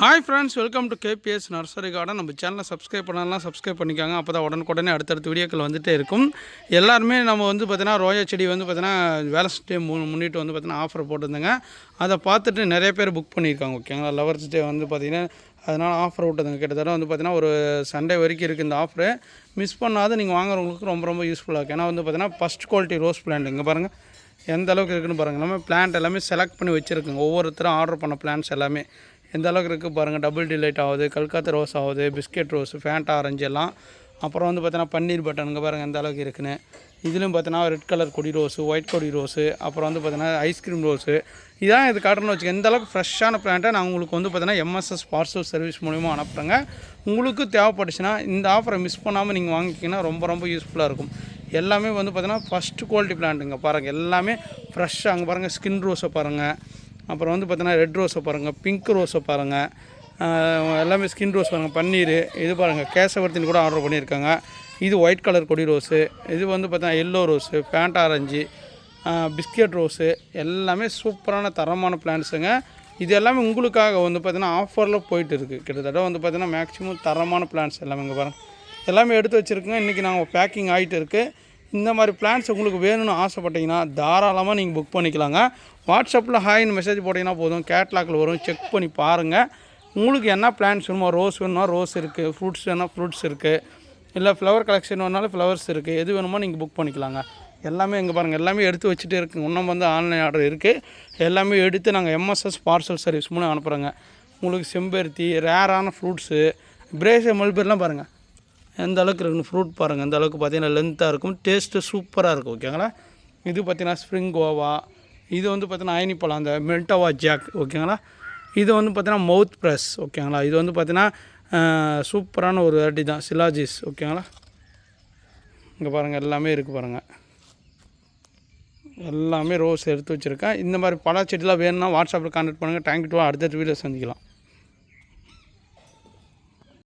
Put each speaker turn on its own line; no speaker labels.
Hi friends welcome to KPS nursery garden நம்ம சேனலை subscribe பண்ணலாம் சப்ஸ்கிரைப் பண்ணிக்காங்க. அப்போ தான் உடனுக்குடனே அடுத்தடுத்த வீடியோக்கள் வந்துகிட்டே இருக்கும். எல்லாருமே நம்ம வந்து பார்த்தீங்கன்னா ரோஜா செடி வந்து பார்த்தீங்கன்னா வேலன்ஸ் டே மு முன்னிட்டு வந்து பார்த்தீங்கன்னா ஆஃபர் போட்டிருந்தாங்க. அதை பார்த்துட்டு நிறைய பேர் புக் பண்ணியிருக்காங்க ஓகேங்களா லவர்ஸ் டே வந்து பார்த்தீங்கன்னா அதனால் ஆஃபர் விட்டதுங்க. கிட்டத்தட்ட வந்து பார்த்தீங்கன்னா ஒரு சண்டே வரைக்கும் இருக்குது இந்த ஆஃபரு மிஸ் பண்ணாத நீங்கள் வாங்குறவங்களுக்கு ரொம்ப ரொம்ப யூஸ்ஃபுல்லாக இருக்கும் ஏன்னா வந்து பார்த்தீங்கன்னா ஃபஸ்ட் குவாலிட்டி ரோஸ் பிளான்ட் இங்கே பாருங்கள் எந்த அளவுக்கு இருக்குன்னு பாருங்கள் எல்லாமே பிளான்ட் எல்லாமே செலக்ட் பண்ணி வச்சுருக்குங்க. ஒவ்வொருத்தரும் ஆர்டர் பண்ண பிளான்ஸ் எல்லாமே. எந்த அளவுக்கு இருக்குது பாருங்கள் டபுள் டிலைட் ஆகுது கல்கத்தா ரோஸ் ஆகுது பிஸ்கெட் ரோஸ் ஃபேண்டா ஆரஞ்சு எல்லாம். அப்புறம் வந்து பார்த்தீங்கன்னா பன்னீர் பட்டனுங்க பாருங்கள் எந்த அளவுக்கு இருக்குன்னு. இதுலையும் பார்த்தீங்கன்னா ரெட் கலர் கொடி ரோஸு ஒயிட் கொடி ரோஸு அப்புறம் வந்து பார்த்தீங்கன்னா ஐஸ்கிரீம் ரோஸு. இதான் இது காட்டணும்னு வச்சுக்க எந்த அளவுக்கு ஃப்ரெஷ்ஷான பிளான்ட்டை நான் உங்களுக்கு வந்து பார்த்தீங்கன்னா எம்எஸ்எஸ் பார்சல் சர்வீஸ் மூலிமா அனுப்புகிறேங்க உங்களுக்கு தேவைப்பட்டுச்சுன்னா இந்த ஆஃபரை மிஸ் பண்ணாமல் நீங்கள் வாங்கிக்கிங்கன்னா ரொம்ப ரொம்ப யூஸ்ஃபுல்லாக இருக்கும். எல்லாமே வந்து பார்த்தீங்கன்னா ஃபஸ்ட்டு குவாலிட்டி பிளான்ட்டுங்க பாருங்கள் எல்லாமே ஃப்ரெஷ்ஷாக அங்கே பாருங்கள் ஸ்கின் ரோஸை பாருங்கள் அப்புறம் வந்து பார்த்தீங்கன்னா ரெட் ரோஸை பாருங்கள் பிங்க் ரோஸை பாருங்கள் எல்லாமே ஸ்கின் ரோஸ் பாருங்கள் பன்னீர் இது பாருங்கள் கேசவர்த்தின்னு கூட ஆர்டர் பண்ணியிருக்காங்க. இது ஒயிட் கலர் கொடி ரோஸு இது வந்து பார்த்தீங்கன்னா yellow rose Fanta orange biscuit rose எல்லாமே சூப்பரான தரமான பிளான்ஸுங்க இது எல்லாமே உங்களுக்காக வந்து பார்த்தீங்கன்னா ஆஃபரில் போயிட்டு இருக்குது கிட்டத்தட்ட வந்து பார்த்தீங்கன்னா மேக்ஸிமம் தரமான பிளான்ஸ் எல்லாமே இங்கே பாருங்கள் எல்லாமே எடுத்து வச்சுருக்குங்க. இன்றைக்கி நாங்கள் பேக்கிங் ஆகிட்டு இருக்குது இந்த மாதிரி பிளான்ஸ் உங்களுக்கு வேணும்னு ஆசைப்பட்டீங்கன்னா தாராளமாக நீங்கள் புக் பண்ணிக்கலாங்க. வாட்ஸ்அப்பில் ஹாய்னு மெசேஜ் போட்டிங்கன்னா போதும். கேட்லாக்கில் வரும். செக் பண்ணி பாருங்கள் உங்களுக்கு என்ன பிளான்ஸ் வேணுமோ ரோஸ் வேணுமா ரோஸ் இருக்குது ஃப்ரூட்ஸ் வேணால் ஃப்ரூட்ஸ் இருக்குது இல்லை ஃப்ளவர் கலெக்ஷன் வேணாலும் ஃப்ளவர்ஸ் இருக்குது எது வேணுமோ நீங்கள் புக் பண்ணிக்கலாங்க. எல்லாமே இங்கே பாருங்கள் எல்லாமே எடுத்து வச்சுட்டே இருக்குங்க இன்னும் வந்து ஆன்லைன் ஆர்டர் இருக்குது எல்லாமே எடுத்து நாங்கள் எம்எஸ்எஸ் பார்சல் சர்வீஸ் மூலம் அனுப்புகிறோங்க உங்களுக்கு செம்பருத்தி ரேரான ஃப்ரூட்ஸு பிரேச மல்பெர்லாம் பாருங்கள் எந்த அளவுக்கு இருக்குன்னு ஃப்ரூட் பாருங்கள் எந்த அளவுக்கு பார்த்தீங்கன்னா லென்த்தாக இருக்கும். டேஸ்ட்டு சூப்பராக இருக்கும் ஓகேங்களா இது பார்த்தீங்கன்னா ஸ்ப்ரிங் கோவா இது வந்து பார்த்தீங்கன்னா அயனி பழம் அந்த மெல்டவா ஜாக் ஓகேங்களா இது வந்து பார்த்தீங்கன்னா மவுத் ப்ரெஸ் ஓகேங்களா இது வந்து பார்த்தீங்கன்னா சூப்பரான ஒரு வெரைட்டி தான் சிலாஜிஸ் ஓகேங்களா இங்கே பாருங்கள் எல்லாமே இருக்குது பாருங்கள் எல்லாமே ரோஸ் எடுத்து வச்சுருக்கேன். இந்த மாதிரி பல செடிலாம் வேணும்னா வாட்ஸ்அப்பில் கான்டாக்ட் பண்ணுங்கள் தேங்க்யூ டூ அடுத்த வீடியோ சந்திக்கலாம்.